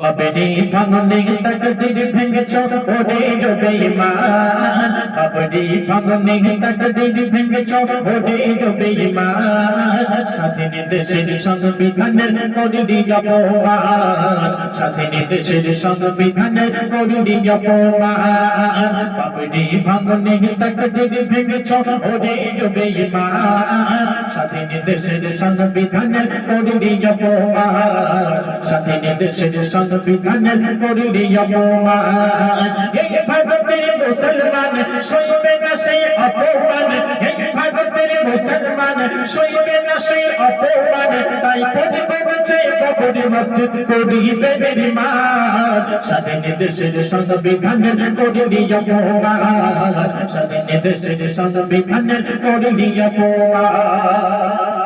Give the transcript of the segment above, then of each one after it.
বাবরি ভাঙনে তকদির ভেঙেছ ওরে ডোবে ইমান বাবরি ভাঙনে তকদির ভেঙেছ ওরে ডোবে ইমান স্বাধীন দেশের সংবিধানের করলি অপমান স্বাধীন দেশের সংবিধানের করলি অপমান বাবরি ভাঙনে তকদির ভেঙেছ ওরে ডোবে ইমান স্বাধীন দেশের সংবিধানের করলি অপমান স্বাধীন দেশের সংবিধানের করলি অপমান। এই ভারতের মুসলমান সইবে না সেই অপমান। দেশের সংবিধানের করলি অপমান। স্বাধীন দেশের সংবিধানের করলি অপমান।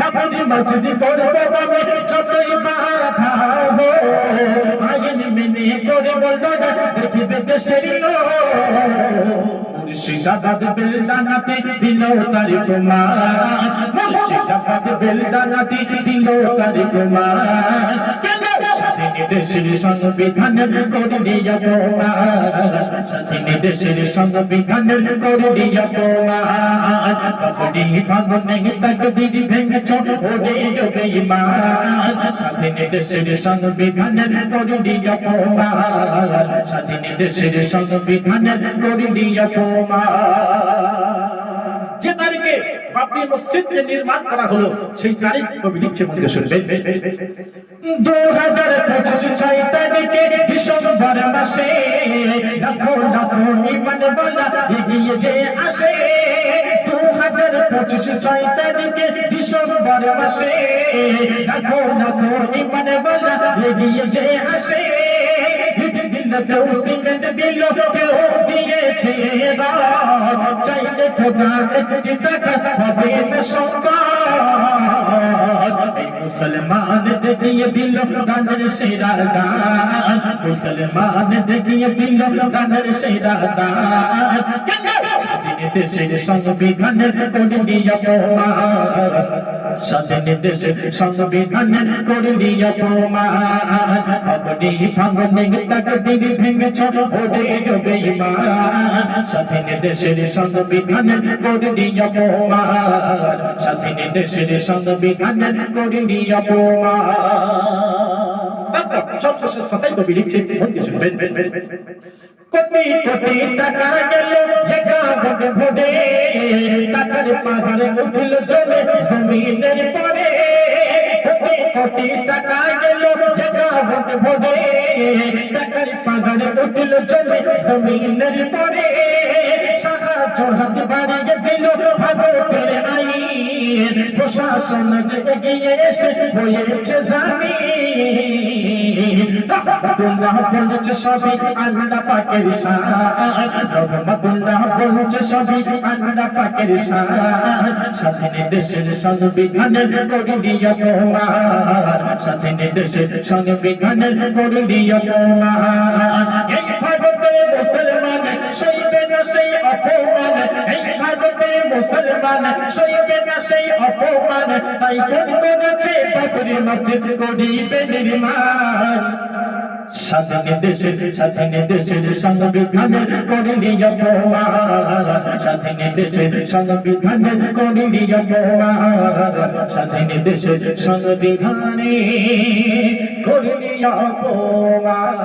বাবুনি মসজিদ করব আমি যতই বাধা হো আইন মেনে করে বলব না, দেখিবে দেশের মুর্শিদাবাদ বেলদানাতে দিল তারি কুমার মুর্শিদাবাদ বেলদানাতে দিল তারি কুমার দেশের সংবিধানের করলি অপমান দেশের সংবিধানের করলি অপমান বাবরি ভাঙনে তকদির ভেঙেছ ওরে ডোবে ইমান স্বাধীন দেশের সংবিধানের করলি অপমান স্বাধীন দেশের সংবিধানের করলি অপমান যে তারিখে বাবরি মসজিদকে নির্মাণ করা হলো সেই তারিখ কবি লিখছে মনে শুনবেন দু হাজার পঁচিশ ছয় তারিখে ডিসেম্বর মাসে লাখো লাখো ইমান বলা এগিয়ে যে আসে হাজার পঁচিশ ছয় তারিখে ডিসেম্বর মাসে লাখো লাখো ইমান বলা না মুসলমান দেখিয়ে দিল গানের সেরা গান। মুসলমান দেখিয়ে দিল গানের সেরা গান। দেশের সংবিধানের করলি অপমান স্বাধীন দেশের সংবিধানের করলি অপমান আপনি ভাঙনে তকদির ভেঙেছ ওরে ডোবে ইমান স্বাধীন দেশের সংবিধানের করলি অপমান স্বাধীন দেশের সংবিধানের লিখছে মনে শুনবেন কোটি কোটি টাকা গেল একাবন ভোরে টাকার পাহাড়ে উঠল জলে জমিনের পরে কোটি কোটি টাকা গেল একাবন ভোরে টাকার পাহাড়ে উঠল প্রশাসন রহমতুল্লাহ বলেছে সবই আল্লাহ পাকের শান রহমতুল্লাহ বলেছে সবই আল্লাহ পাকের শান স্বাধীন দেশের সংবিধানের অপমান এই মুসলমান সইবে না সেই অপমান। এই ভারতের মুসলমান সইবে না সেই অপমান। তাই করবে আছে বাবরি মসজিদ করিবে নির্মাণ স্বাধীন দেশের স্বাধীন দেশের সংবিধানের করলি অপমান। স্বাধীন দেশের সংবিধানের করলি অপমান। স্বাধীন দেশের সংবিধানে করলি অপমান।